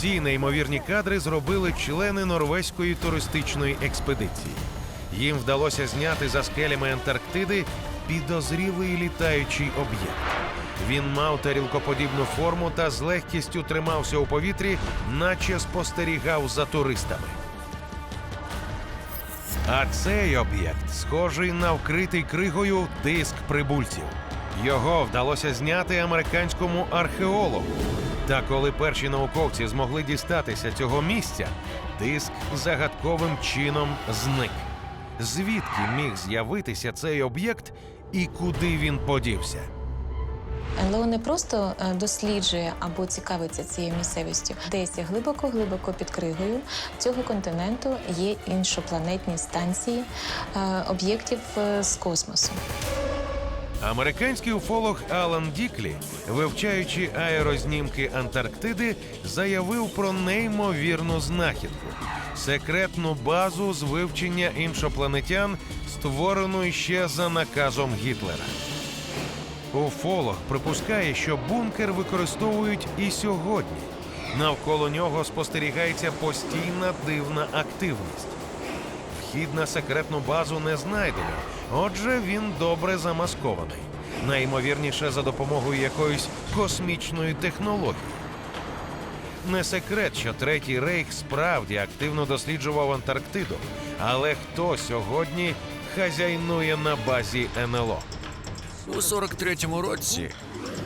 Ці неймовірні кадри зробили члени норвезької туристичної експедиції. Їм вдалося зняти за скелями Антарктиди підозрілий літаючий об'єкт. Він мав тарілкоподібну форму та з легкістю тримався у повітрі, наче спостерігав за туристами. А цей об'єкт схожий на вкритий кригою диск прибульців. Його вдалося зняти американському археологу. Та коли перші науковці змогли дістатися цього місця, диск загадковим чином зник. Звідки міг з'явитися цей об'єкт і куди він подівся? НЛО не просто е, досліджує або цікавиться цією місцевістю. Десь глибоко-глибоко під кригою цього континенту є іншопланетні станції е, об'єктів е, з космосу. Американський уфолог Алан Діклі, вивчаючи аерознімки Антарктиди, заявив про неймовірну знахідку секретну базу з вивчення іншопланетян, створену ще за наказом Гітлера. Уфолог припускає, що бункер використовують і сьогодні. Навколо нього спостерігається постійна дивна активність. Вхід на секретну базу не знайдено, отже, він добре замаскований. Найімовірніше за допомогою якоїсь космічної технології. Не секрет, що третій рейх справді активно досліджував Антарктиду. Але хто сьогодні хазяйнує на базі НЛО? У 43-му році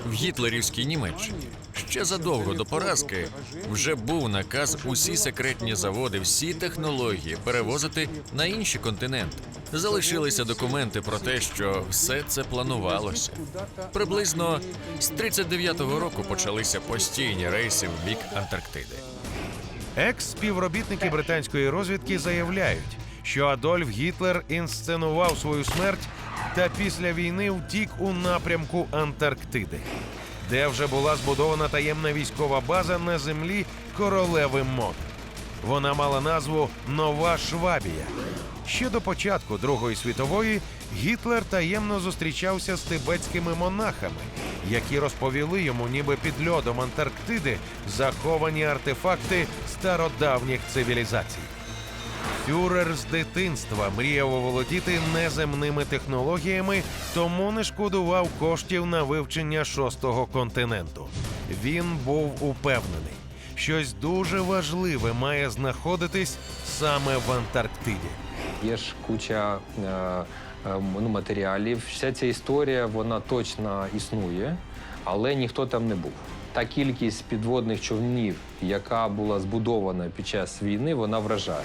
в гітлерівській Німеччині ще задовго до поразки вже був наказ усі секретні заводи, всі технології перевозити на інші континенти. Залишилися документи про те, що все це планувалося. Приблизно з 39-го року почалися постійні рейси в бік Антарктиди. Екс-співробітники британської розвідки заявляють, що Адольф Гітлер інсценував свою смерть та після війни втік у напрямку Антарктиди, де вже була збудована таємна військова база на землі королеви Мод. Вона мала назву Нова Швабія. Ще до початку Другої світової Гітлер таємно зустрічався з тибетськими монахами, які розповіли йому, ніби під льодом Антарктиди заховані артефакти стародавніх цивілізацій. Фюрер з дитинства мріяв оволодіти неземними технологіями, тому не шкодував коштів на вивчення шостого континенту. Він був упевнений, щось дуже важливе має знаходитись саме в Антарктиді. Є ж куча е, е, ну, матеріалів. Вся ця історія вона точно існує, але ніхто там не був. Та кількість підводних човнів, яка була збудована під час війни, вона вражає.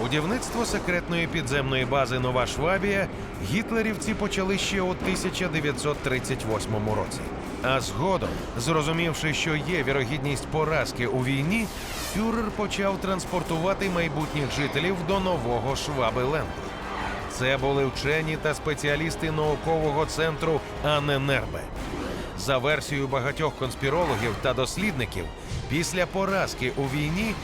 Будівництво секретної підземної бази Нова Швабія гітлерівці почали ще у 1938 році. А згодом, зрозумівши, що є вірогідність поразки у війні, фюрер почав транспортувати майбутніх жителів до нового Швабиленду. Це були вчені та спеціалісти наукового центру Аненербе. За версією багатьох конспірологів та дослідників, після поразки у війні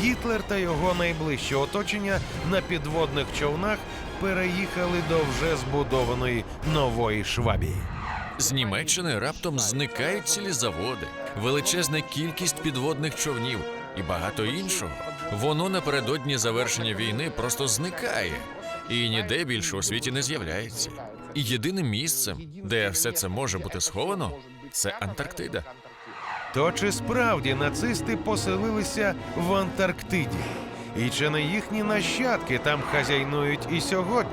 Гітлер та його найближче оточення на підводних човнах переїхали до вже збудованої нової Швабії. З Німеччини раптом зникають цілі заводи, величезна кількість підводних човнів і багато іншого. Воно напередодні завершення війни просто зникає і ніде більше у світі не з'являється. І єдиним місцем, де все це може бути сховано, це Антарктида. То чи справді нацисти поселилися в Антарктиді? І чи не їхні нащадки там хазяйнують і сьогодні?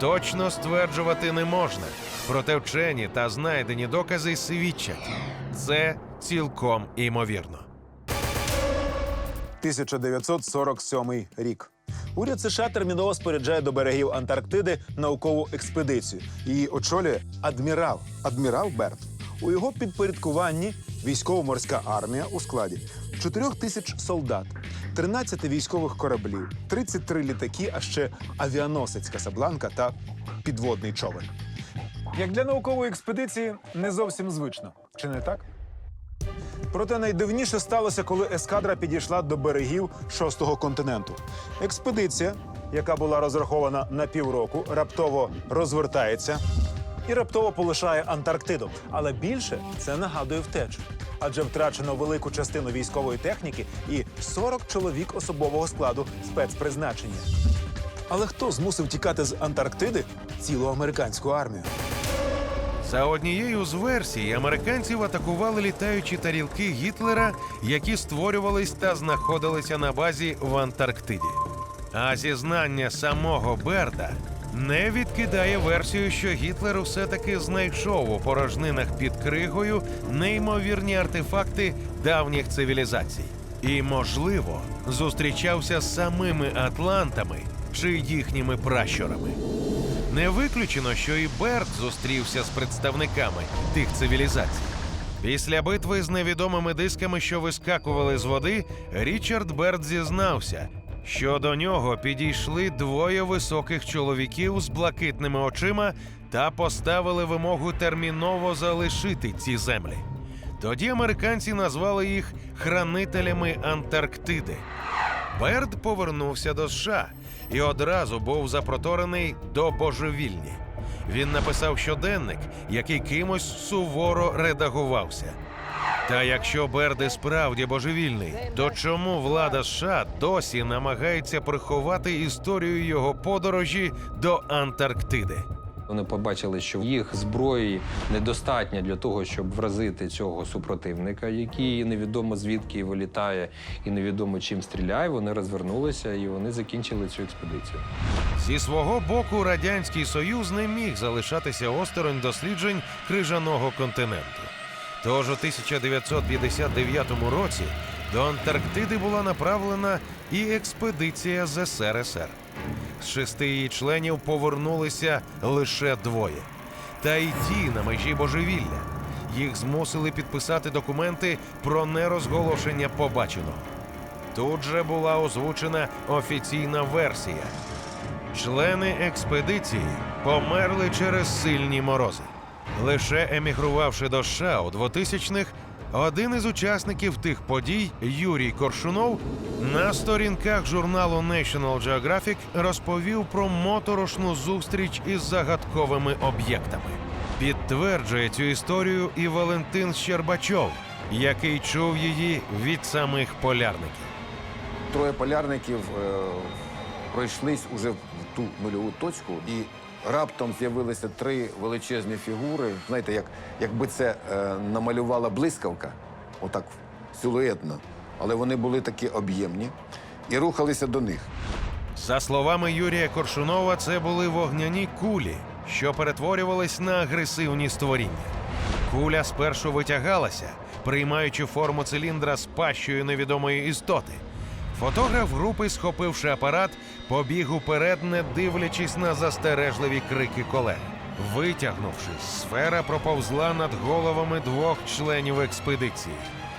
Точно стверджувати не можна. Проте вчені та знайдені докази свідчать. Це цілком імовірно. 1947 рік. Уряд США терміново споряджає до берегів Антарктиди наукову експедицію. Її очолює адмірал адмірал Берт. У його підпорядкуванні військово-морська армія у складі 4 тисяч солдат, 13 військових кораблів, 33 літаки, а ще авіаносець Касабланка та підводний човен. Як для наукової експедиції не зовсім звично, чи не так? Проте найдивніше сталося, коли ескадра підійшла до берегів шостого континенту. Експедиція, яка була розрахована на півроку, раптово розвертається, і раптово полишає Антарктиду. Але більше це нагадує втечу. Адже втрачено велику частину військової техніки і 40 чоловік особового складу спецпризначення. Але хто змусив тікати з Антарктиди цілу американську армію? За однією з версій, американців атакували літаючі тарілки Гітлера, які створювались та знаходилися на базі в Антарктиді. А зізнання самого Берда не відкидає версію, що Гітлер все-таки знайшов у порожнинах під кригою неймовірні артефакти давніх цивілізацій. І, можливо, зустрічався з самими атлантами чи їхніми пращурами. Не виключено, що і Берт зустрівся з представниками тих цивілізацій. Після битви з невідомими дисками, що вискакували з води, Річард Берт зізнався, що до нього підійшли двоє високих чоловіків з блакитними очима та поставили вимогу терміново залишити ці землі. Тоді американці назвали їх хранителями Антарктиди. Берд повернувся до США і одразу був запроторений до божевільні. Він написав щоденник, який кимось суворо редагувався. Та якщо Берд і справді божевільний, то чому влада США досі намагається приховати історію його подорожі до Антарктиди? Вони побачили, що їх зброї недостатньо для того, щоб вразити цього супротивника, який невідомо звідки вилітає і невідомо чим стріляє. Вони розвернулися і вони закінчили цю експедицію. Зі свого боку, радянський союз не міг залишатися осторонь досліджень крижаного континенту. Тож у 1959 році до Антарктиди була направлена і експедиція з СРСР. З шести її членів повернулися лише двоє. Та й ті на межі божевілля. Їх змусили підписати документи про нерозголошення побаченого. Тут же була озвучена офіційна версія. Члени експедиції померли через сильні морози. Лише емігрувавши до США у 2000-х, один із учасників тих подій, Юрій Коршунов, на сторінках журналу National Geographic розповів про моторошну зустріч із загадковими об'єктами. Підтверджує цю історію і Валентин Щербачов, який чув її від самих полярників. Троє полярників е, пройшлись уже в ту нульову точку, і раптом з'явилися три величезні фігури. Знаєте, як, якби це е, намалювала блискавка, отак силуетно. Але вони були такі об'ємні і рухалися до них. За словами Юрія Коршунова, це були вогняні кулі, що перетворювались на агресивні створіння. Куля спершу витягалася, приймаючи форму циліндра з пащою невідомої істоти. Фотограф групи, схопивши апарат, побіг уперед, не дивлячись на застережливі крики колег. Витягнувшись, сфера проповзла над головами двох членів експедиції,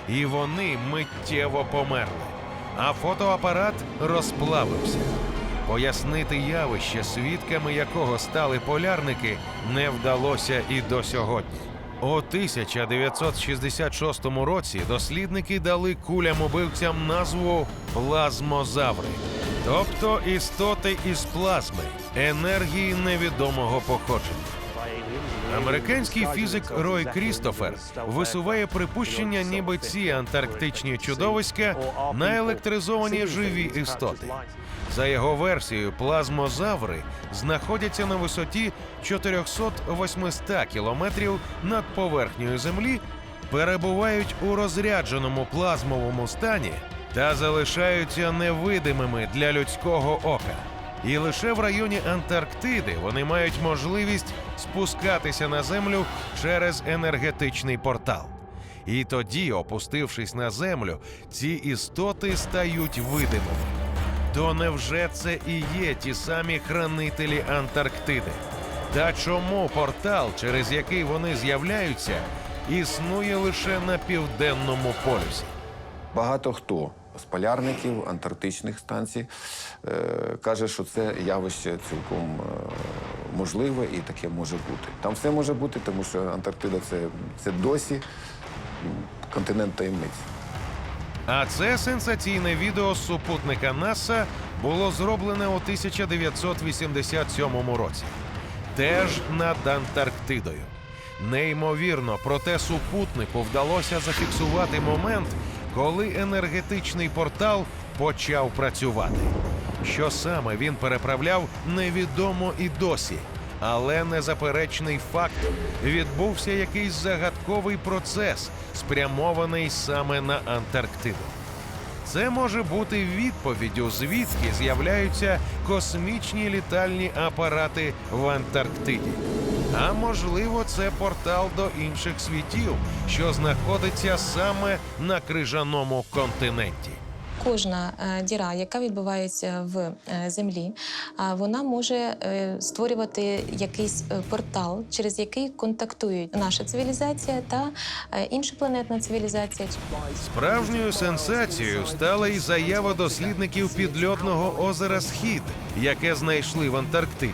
і вони миттєво померли а фотоапарат розплавився. Пояснити явище, свідками якого стали полярники, не вдалося і до сьогодні. У 1966 році дослідники дали кулям убивцям назву плазмозаври, тобто істоти із плазми, енергії невідомого походження. Американський фізик Рой Крістофер висуває припущення, ніби ці антарктичні чудовиська наелектризовані живі істоти. За його версією, плазмозаври знаходяться на висоті 400-800 кілометрів над поверхнею Землі, перебувають у розрядженому плазмовому стані та залишаються невидимими для людського ока. І лише в районі Антарктиди вони мають можливість спускатися на землю через енергетичний портал. І тоді, опустившись на землю, ці істоти стають видимими. То невже це і є ті самі хранителі Антарктиди? Та чому портал, через який вони з'являються, існує лише на південному полюсі? Багато хто з полярників, антарктичних станцій е, каже, що це явище цілком е, можливе і таке може бути. Там все може бути, тому що Антарктида це, це досі континент таємниць. А це сенсаційне відео з супутника НАСА було зроблене у 1987 році. теж над Антарктидою. Неймовірно, проте супутнику вдалося зафіксувати момент, коли енергетичний портал почав працювати. Що саме він переправляв, невідомо і досі. Але незаперечний факт відбувся якийсь загадковий процес, спрямований саме на Антарктиду. Це може бути відповіддю, звідки з'являються космічні літальні апарати в Антарктиді. А можливо, це портал до інших світів, що знаходиться саме на крижаному континенті. Кожна е, діра, яка відбувається в е, землі, а вона може е, створювати якийсь е, портал, через який контактують наша цивілізація та е, іншопланетна цивілізація. Справжньою сенсацією стала і заява дослідників підльотного озера Схід, яке знайшли в Антарктиді.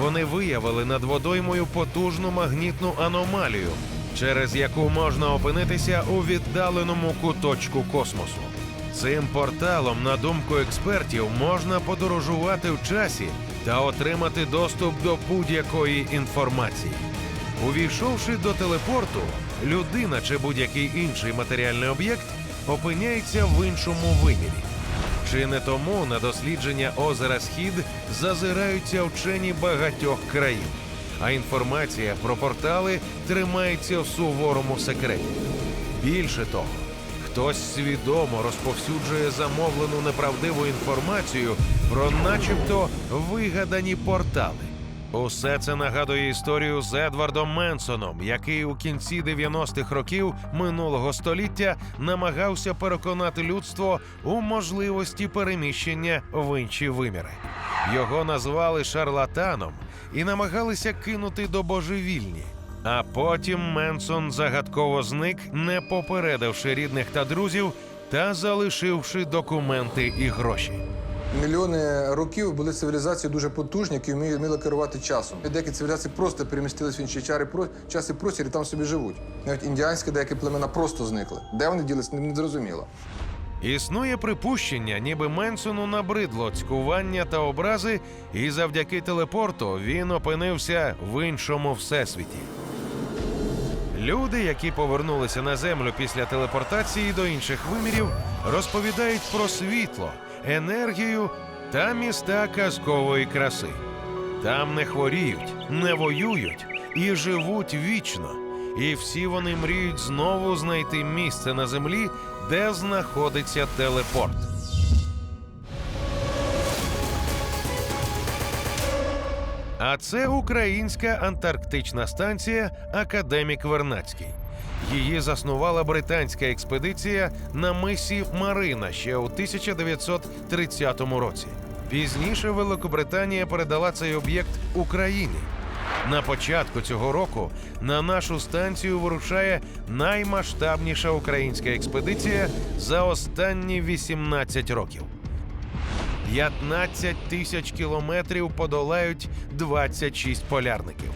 Вони виявили над водоймою потужну магнітну аномалію, через яку можна опинитися у віддаленому куточку космосу. Цим порталом, на думку експертів, можна подорожувати в часі та отримати доступ до будь-якої інформації. Увійшовши до телепорту, людина чи будь-який інший матеріальний об'єкт опиняється в іншому вимірі. Чи не тому на дослідження озера Схід зазираються вчені багатьох країн, а інформація про портали тримається в суворому секреті. Більше того, хтось свідомо розповсюджує замовлену неправдиву інформацію про начебто вигадані портали. Усе це нагадує історію з Едвардом Менсоном, який у кінці 90-х років минулого століття намагався переконати людство у можливості переміщення в інші виміри. Його назвали шарлатаном і намагалися кинути до божевільні. А потім Менсон загадково зник, не попередивши рідних та друзів та залишивши документи і гроші. Мільйони років були цивілізації дуже потужні, які вміли керувати часом. Деякі цивілізації просто перемістились в інші чари про час і простір і там собі живуть. Навіть індіанські деякі племена просто зникли. Де вони ділись, не не зрозуміло. Існує припущення, ніби Менсону набридло цькування та образи, і завдяки телепорту він опинився в іншому всесвіті. Люди, які повернулися на землю після телепортації до інших вимірів, розповідають про світло, енергію та міста казкової краси. Там не хворіють, не воюють і живуть вічно. І всі вони мріють знову знайти місце на землі, де знаходиться телепорт. А це українська антарктична станція Академік Вернацький. Її заснувала британська експедиція на мисі Марина ще у 1930 році. Пізніше Великобританія передала цей об'єкт Україні. На початку цього року на нашу станцію вирушає наймасштабніша українська експедиція за останні 18 років. 15 тисяч кілометрів подолають 26 полярників.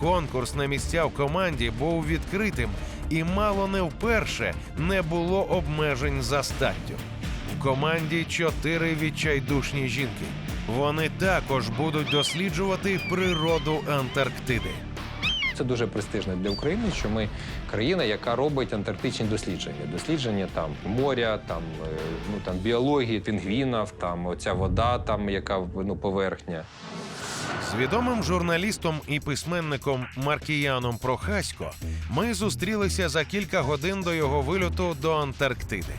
Конкурс на місця в команді був відкритим, і мало не вперше не було обмежень за статтю. В команді чотири відчайдушні жінки. Вони також будуть досліджувати природу Антарктиди. Це дуже престижно для України, що ми країна, яка робить антарктичні дослідження. Дослідження там моря, там е, ну там біології, пінгвінів, там оця вода, там яка ну поверхня. З відомим журналістом і письменником Маркіяном Прохасько ми зустрілися за кілька годин до його вильоту до Антарктиди.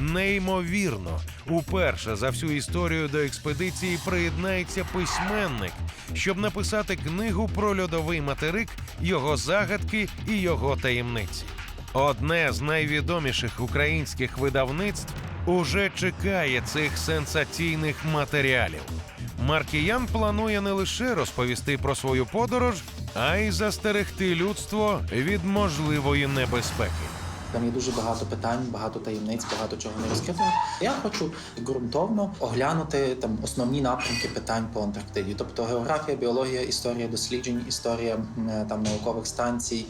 Неймовірно, уперше за всю історію до експедиції приєднається письменник, щоб написати книгу про льодовий материк, його загадки і його таємниці. Одне з найвідоміших українських видавництв уже чекає цих сенсаційних матеріалів. Маркіян планує не лише розповісти про свою подорож, а й застерегти людство від можливої небезпеки. Там є дуже багато питань, багато таємниць, багато чого не розкрито. Я хочу ґрунтовно оглянути там основні напрямки питань по Антарктиді, тобто географія, біологія, історія досліджень, історія там наукових станцій,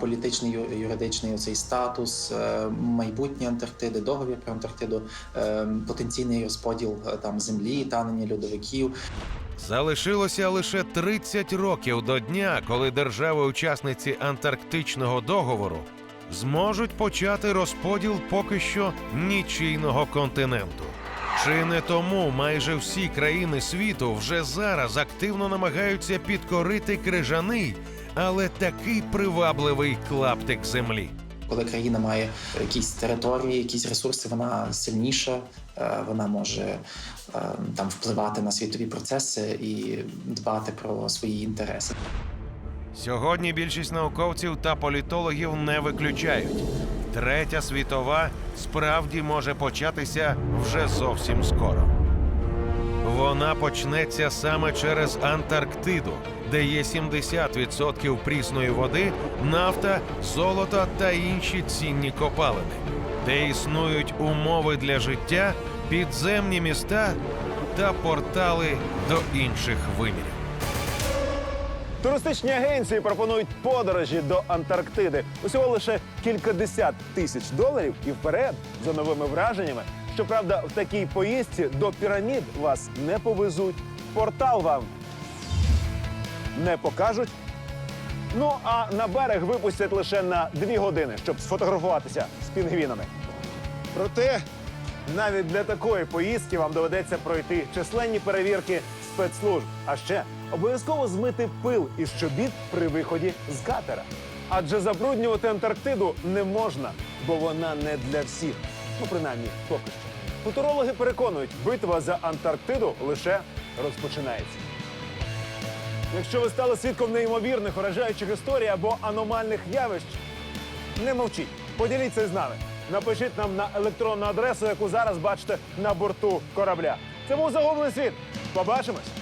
політичний юридичний оцей статус, е, майбутнє Антарктиди, договір про Антарктиду, е, потенційний розподіл е, там землі, танення льодовиків. Залишилося лише 30 років до дня, коли держави-учасниці Антарктичного договору зможуть почати розподіл поки що нічийного континенту. Чи не тому майже всі країни світу вже зараз активно намагаються підкорити крижаний, але такий привабливий клаптик землі? Коли країна має якісь території, якісь ресурси, вона сильніша, е, вона може е, там впливати на світові процеси і дбати про свої інтереси. Сьогодні більшість науковців та політологів не виключають. Третя світова справді може початися вже зовсім скоро. Вона почнеться саме через Антарктиду, де є 70% прісної води, нафта, золото та інші цінні копалини, де існують умови для життя, підземні міста та портали до інших вимірів. Туристичні агенції пропонують подорожі до Антарктиди. Усього лише кількадесят тисяч доларів і вперед за новими враженнями. Щоправда, в такій поїздці до пірамід вас не повезуть. Портал вам не покажуть. Ну а на берег випустять лише на дві години, щоб сфотографуватися з пінгвінами. Проте навіть для такої поїздки вам доведеться пройти численні перевірки спецслужб. А ще обов'язково змити пил із чобіт при виході з катера. Адже забруднювати Антарктиду не можна, бо вона не для всіх. Ну, принаймні, поки що. Футурологи переконують, битва за Антарктиду лише розпочинається. Якщо ви стали свідком неймовірних, вражаючих історій або аномальних явищ, не мовчіть, поділіться з нами. Напишіть нам на електронну адресу, яку зараз бачите на борту корабля. Це був загублений світ. Побачимось!